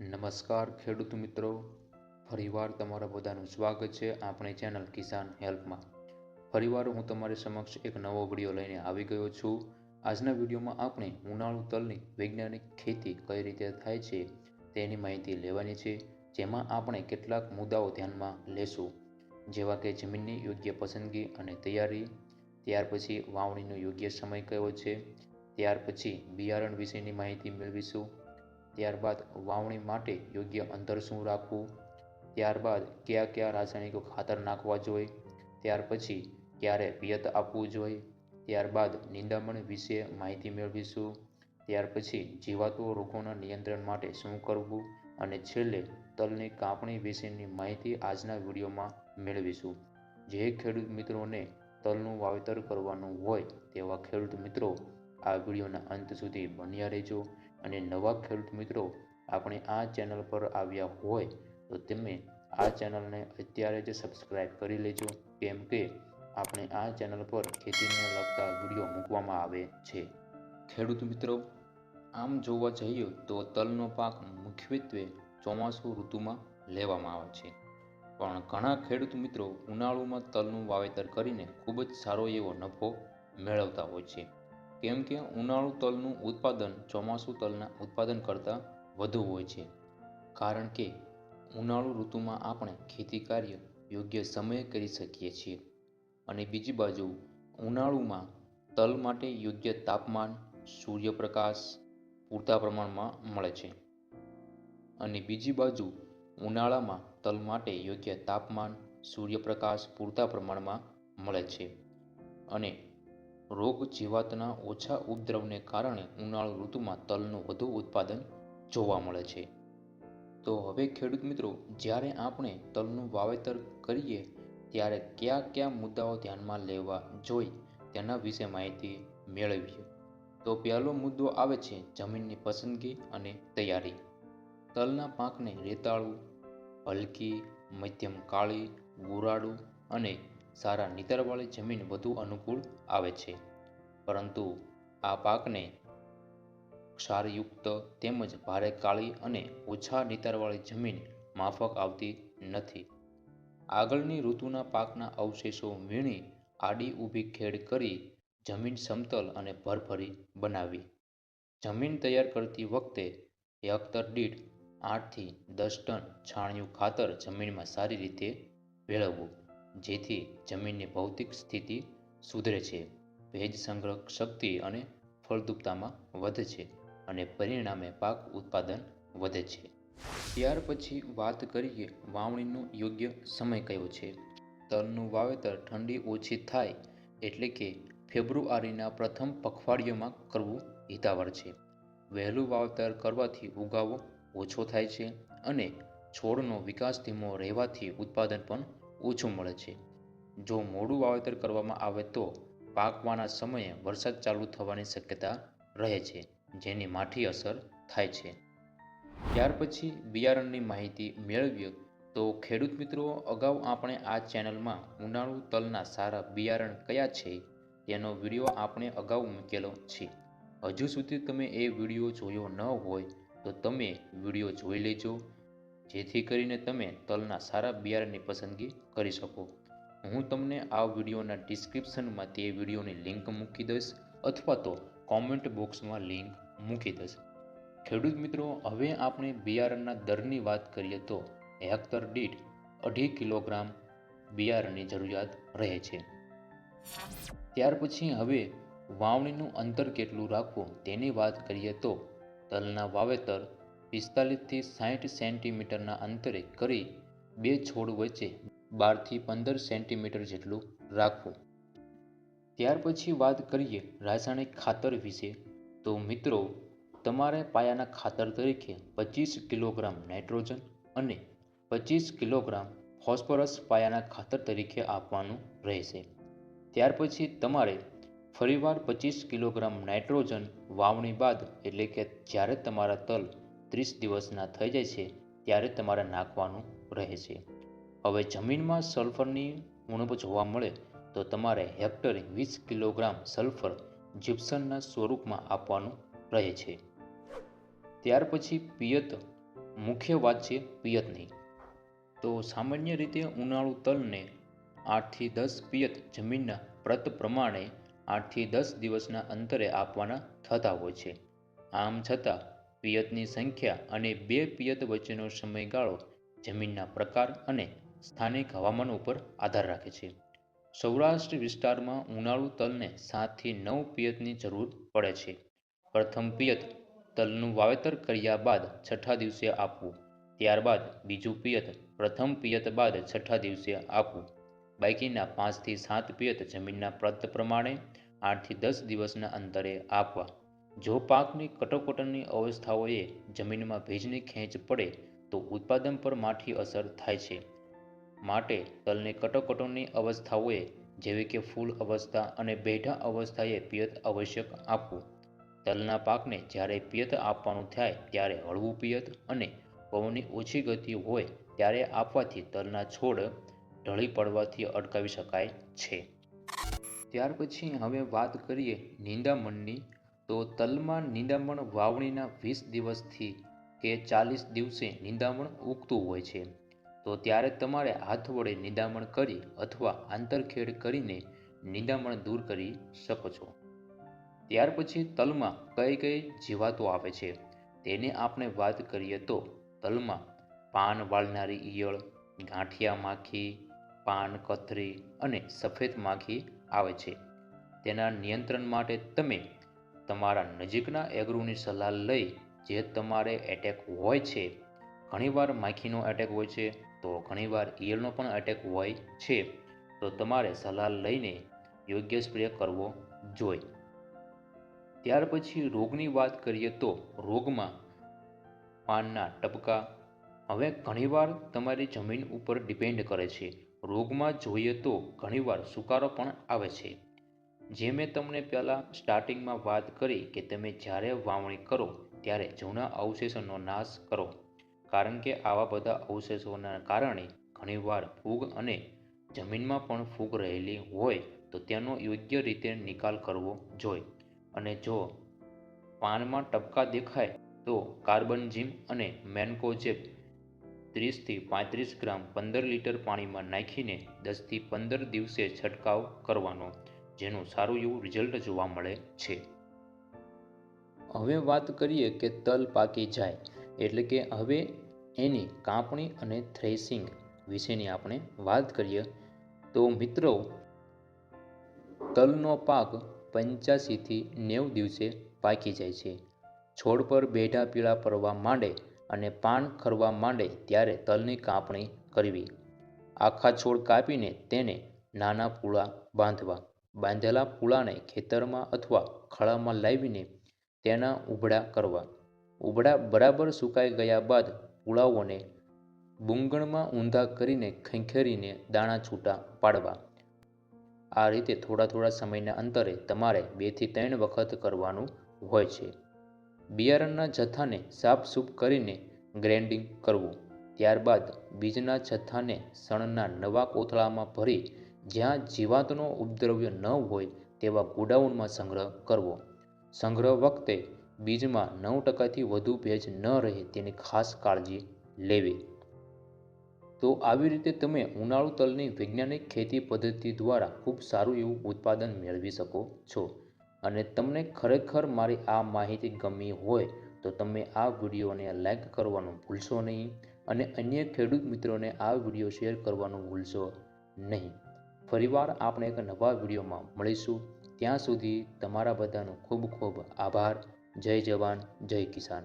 નમસ્કાર ખેડૂત મિત્રો. ફરીવાર તમારા બધાનું સ્વાગત છે આપણી ચેનલ કિસાન હેલ્પમાં. ફરીવાર હું તમારી સમક્ષ એક નવો વીડિયો લઈને આવી ગયો છું. આજના વિડીયોમાં આપણે ઉનાળુ તલની વૈજ્ઞાનિક ખેતી કઈ રીતે થાય છે તેની માહિતી લેવાની છે, જેમાં આપણે કેટલાક મુદ્દાઓ ધ્યાનમાં લેશું. જેવા કે જમીનની યોગ્ય પસંદગી અને તૈયારી, ત્યાર પછી વાવણીનો યોગ્ય સમય કયો છે, ત્યાર પછી બિયારણ વિશેની માહિતી મેળવીશું ત્યારબાદ વાવણી માટે યોગ્ય અંતર શું રાખવું? ત્યારબાદ કયા કયા રાસાયણિકો ખાતર નાખવા જોઈએ? ત્યાર પછી ક્યારે પિયત આપવું જોઈએ? ત્યારબાદ નિંદામણ વિશે માહિતી મેળવીશું. ત્યાર પછી જીવાતો રોગોના નિયંત્રણ માટે શું કરવું? અને છેલ્લે તલની કાપણી વિશેની માહિતી આજના વિડીયોમાં મેળવીશું. જે ખેડૂત મિત્રોને તલનું વાવેતર કરવાનું હોય તેવા ખેડૂત મિત્રો આ વિડીયોના અંત સુધી બન્યા રહેજો. અને નવા ખેડૂત મિત્રો આપણે આ ચેનલ પર આવ્યા હોય તો તમે આ ચેનલને અત્યારે જ સબસ્ક્રાઈબ કરી લેજો. કેમ કે આપણે આ ચેનલ પર ખેતીને લગતા વીડિયો મૂકવામાં આવે છે. ખેડૂત મિત્રો, આમ જોવા જઈએ તો તલનો પાક મુખ્યત્વે ચોમાસુ ઋતુમાં લેવામાં આવે છે. પણ ઘણા ખેડૂત મિત્રો ઉનાળુમાં તલનું વાવેતર કરીને ખૂબ જ સારો એવો નફો મેળવતા હોય છે. કેમ કે ઉનાળુ તલનું ઉત્પાદન ચોમાસુ તલના ઉત્પાદન કરતાં વધુ હોય છે. કારણ કે ઉનાળુ ઋતુમાં આપણે ખેતી કાર્ય યોગ્ય સમયે કરી શકીએ છીએ. અને બીજી બાજુ, ઉનાળુમાં તલ માટે યોગ્ય તાપમાન, સૂર્યપ્રકાશ પૂરતા પ્રમાણમાં મળે છે. અને બીજી બાજુ, ઉનાળામાં તલ માટે યોગ્ય તાપમાન, સૂર્યપ્રકાશ પૂરતા પ્રમાણમાં મળે છે. અને રોગ જીવાતના ઓછા ઉપદ્રવને કારણે ઉનાળુ ઋતુમાં તલનું વધુ ઉત્પાદન જોવા મળે છે. તો હવે ખેડૂત મિત્રો, જ્યારે આપણે તલનું વાવેતર કરીએ, ત્યારે કયા કયા મુદ્દાઓ ધ્યાનમાં લેવા જોઈ તેના વિશે માહિતી મેળવીએ. તો પહેલો મુદ્દો આવે છે જમીનની પસંદગી અને તૈયારી. તલના પાકને રેતાળું, હલકી, મધ્યમ કાળી, ગુરાડું અને સારા નીતરવાળી જમીન વધુ અનુકૂળ આવે છે. પરંતુ આ પાકને ક્ષારયુક્ત તેમજ ભારે કાળી અને ઓછા નીતરવાળી જમીન માફક આવતી નથી. આગળની ઋતુના પાકના અવશેષો વીણી આડી ઊભી ખેડ કરી જમીન સમતલ અને ભરભરી બનાવી. જમીન તૈયાર કરતી વખતે હેક્ટર દીઠ આઠથી દસ ટન છાણિયું ખાતર જમીનમાં સારી રીતે ભેળવવું જેથી જમીનની ભૌતિક સ્થિતિ સુધરે છે. ભેજ સંગ્રહ શક્તિ અને ફળદ્રુપતામાં વધે છે અને પરિણામે પાક ઉત્પાદન વધે છે. ત્યાર પછી વાત કરીએ વાવણીનો યોગ્ય સમય કયો છે? તલનું વાવેતર ઠંડી ઓછી થાય એટલે કે ફેબ્રુઆરીના પ્રથમ પખવાડિયામાં કરવું હિતાવર છે. વહેલું વાવેતર કરવાથી ઉગાવો ઓછો થાય છે અને છોડનો વિકાસ ધીમો રહેવાથી ઉત્પાદન પણ ઓછું મળે છે. જો મોડું વાવેતર કરવામાં આવે તો પાકવાના સમયે વરસાદ ચાલુ થવાની શક્યતા રહે છે, જેની માઠી અસર થાય છે. ત્યાર પછી બિયારણની માહિતી મેળવીએ તો ખેડૂત મિત્રો, અગાઉ આપણે આ ચેનલમાં ઉનાળુ તલના સારા બિયારણ કયા છે, તેનો વીડિયો આપણે અગાઉ મૂકેલો છે. હજુ સુધી તમે એ વીડિયો જોયો ન હોય તો તમે વીડિયો જોઈ લેજો. જેથી કરીને તમે તલના સારા બિયારણની પસંદગી કરી શકો. હું તમને આ વિડીયોના ડિસ્ક્રિપ્શનમાં તે વિડીયોની લિંક મૂકી દઈશ અથવા તો કોમેન્ટ બોક્સમાં લિંક મૂકી દઈશ. ખેડૂત મિત્રો, હવે આપણે બિયારણના દરની વાત કરીએ તો હેક્ટર દીઠ અઢી કિલોગ્રામ બિયારણની જરૂરિયાત રહે છે. ત્યાર પછી હવે વાવણીનું અંતર કેટલું રાખવું તેની વાત કરીએ તો તલના વાવેતર પિસ્તાલીસથી સાઠ સેન્ટીમીટરના અંતરે કરી બે છોડ વચ્ચે બારથી પંદર સેન્ટીમીટર જેટલું રાખવું. ત્યાર પછી વાત કરીએ રાસાયણિક ખાતર વિશે. તો મિત્રો, તમારે પાયાના ખાતર તરીકે પચીસ કિલોગ્રામ નાઇટ્રોજન અને પચીસ કિલોગ્રામ ફોસ્ફરસ પાયાના ખાતર તરીકે આપવાનું રહેશે. ત્યાર પછી તમારે ફરીવાર પચીસ કિલોગ્રામ નાઇટ્રોજન વાવણી બાદ, એટલે કે જ્યારે તમારા તલ ત્રીસ દિવસના થઈ જાય છે, ત્યારે તમારે નાખવાનું રહે છે. હવે જમીનમાં સલ્ફરની ઉણપ જોવા મળે, તો તમારે હેક્ટરે વીસ કિલોગ્રામ સલ્ફર જીપ્સનના સ્વરૂપમાં આપવાનું રહે છે. ત્યાર પછી પિયત, મુખ્ય વાત છે પિયતની. તો સામાન્ય રીતે ઉનાળુ તલને આઠથી દસ પિયત જમીનના પ્રત પ્રમાણે આઠથી દસ દિવસના અંતરે આપવાના થતા હોય છે. આમ છતાં પિયતની સંખ્યા અને બે પિયત વચ્ચેનો સમયગાળો જમીનના પ્રકાર અને સ્થાનિક હવામાન ઉપર આધાર રાખે છે. સૌરાષ્ટ્ર વિસ્તારમાં ઉનાળુ તલને સાતથી નવ પિયતની જરૂર પડે છે. પ્રથમ પિયત તલનું વાવેતર કર્યા બાદ છઠ્ઠા દિવસે આપવું, ત્યારબાદ બીજું પિયત પ્રથમ પિયત બાદ છઠ્ઠા દિવસે આપવું. બાકીના પાંચથી સાત પિયત જમીનના પ્રત પ્રમાણે આઠથી દસ દિવસના અંતરે આપવા. જો પાકની કટોકટની અવસ્થાઓએ જમીનમાં ભેજની ખેંચ પડે, તો ઉત્પાદન પર માઠી અસર થાય છે. માટે તલને કટોકટોની અવસ્થાઓએ જેવી કે ફૂલ અવસ્થા અને બેઠા અવસ્થાએ પિયત આવશ્યક આપવું. તલના પાકને જ્યારે પિયત આપવાનું થાય, ત્યારે હળવું પિયત અને પવનની ઓછી ગતિ હોય, ત્યારે આપવાથી તલના છોડ ઢળી પડવાથી અટકાવી શકાય છે. ત્યાર પછી હવે વાત કરીએ નિંદામણની તો તલમાં નિંદામણ વાવણીના વીસ દિવસથી કે ચાલીસ દિવસે નિંદામણ ઉગતું હોય છે. તો ત્યારે તમારે હાથ વડે નિંદામણ કરી અથવા આંતરખેડ કરીને નિંદામણ દૂર કરી શકો છો. ત્યાર પછી તલમાં કઈ કઈ જીવાતો આવે છે તેની આપણે વાત કરીએ તો તલમાં પાન વાળનારી ઈયળ, ગાંઠિયા માખી, પાન કથરી અને સફેદ માખી આવે છે. તેના નિયંત્રણ માટે તમે તમારા નજીકના એગ્રોની સલાહ લઈ જે તમારે એટેક હોય છે, ઘણીવાર માખીનો એટેક હોય છે, તો ઘણીવાર ઈયળનો પણ એટેક હોય છે, તો તમારે સલાહ લઈને યોગ્ય સ્પ્રે કરવો જોઈએ. ત્યાર પછી રોગની વાત કરીએ તો રોગમાં પાનના ટપકા. હવે ઘણીવાર તમારી જમીન ઉપર ડિપેન્ડ કરે છે. રોગમાં જોઈએ તો ઘણીવાર સુકારો પણ આવે છે. જે મેં તમને પહેલાં સ્ટાર્ટિંગમાં વાત કરી કે તમે જ્યારે વાવણી કરો ત્યારે જૂના અવશેષોનો નાશ કરો. કારણ કે આવા બધા અવશેષોના કારણે ઘણીવાર ફૂગ અને જમીનમાં પણ ફૂગ રહેલી હોય તો તેનો યોગ્ય રીતે નિકાલ કરવો જોઈએ. અને જો પાનમાં ટપકા દેખાય તો કાર્બન જીમ અને મેન્કોજેબ ત્રીસથી પાંત્રીસ ગ્રામ પંદર લીટર પાણીમાં નાખીને દસથી પંદર દિવસે છંટકાવ કરવાનો. જેનું સારું એવું રિઝલ્ટ જોવા મળે છે. હવે વાત કરીએ કે તલ પાકી જાય એટલે કે હવે એની કાપણી અને થ્રેસિંગ વિશેની આપણે વાત કરીએ તો મિત્રો, તલનો પાક પંચ્યાસીથી નેવ દિવસે પાકી જાય છે. છોડ પર બેઢા પીળા પડવા માંડે અને પાન ખરવા માંડે ત્યારે તલની કાપણી કરવી. આખા છોડ કાપીને તેને નાના પૂળા બાંધવા. બાંધેલા પૂળાને ખેતરમાં અથવા ખળામાં લાવીને તેના ઉભડા કરવા. ઉભડા બરાબર સુકાઈ ગયા બાદ પૂળાઓને બુંગણમાં ઊંધા કરીને ખંખેરીને દાણા છૂટા પાડવા. આ રીતે થોડા થોડા સમયના અંતરે તમારે બેથી ત્રણ વખત કરવાનું હોય છે. બિયારણના જથ્થાને સાફસૂફ કરીને ગ્રેન્ડિંગ કરવું. ત્યારબાદ બીજના જથ્થાને સણના નવા કોથળામાં ભરી જ્યાં જીવાતનો ઉપદ્રવ્ય ન હોય તેવા ગોડાઉનમાં સંગ્રહ કરવો. સંગ્રહ વખતે બીજમાં નવ ટકાથી વધુ ભેજ ન રહે તેની ખાસ કાળજી લેવી. તો આવી રીતે તમે ઉનાળુ તલની વૈજ્ઞાનિક ખેતી પદ્ધતિ દ્વારા ખૂબ સારું એવું ઉત્પાદન મેળવી શકો છો. અને તમને ખરેખર મારી આ માહિતી ગમી હોય તો તમે આ વિડીયોને લાઈક કરવાનું ભૂલશો નહીં અને અન્ય ખેડૂત મિત્રોને આ વીડિયો શેર કરવાનું ભૂલશો નહીં. ફરીવાર આપણે એક નવા વિડીયોમાં મળીશું. ત્યાં સુધી તમારા બધાનો ખૂબ ખૂબ આભાર. જય જવાન, જય કિસાન.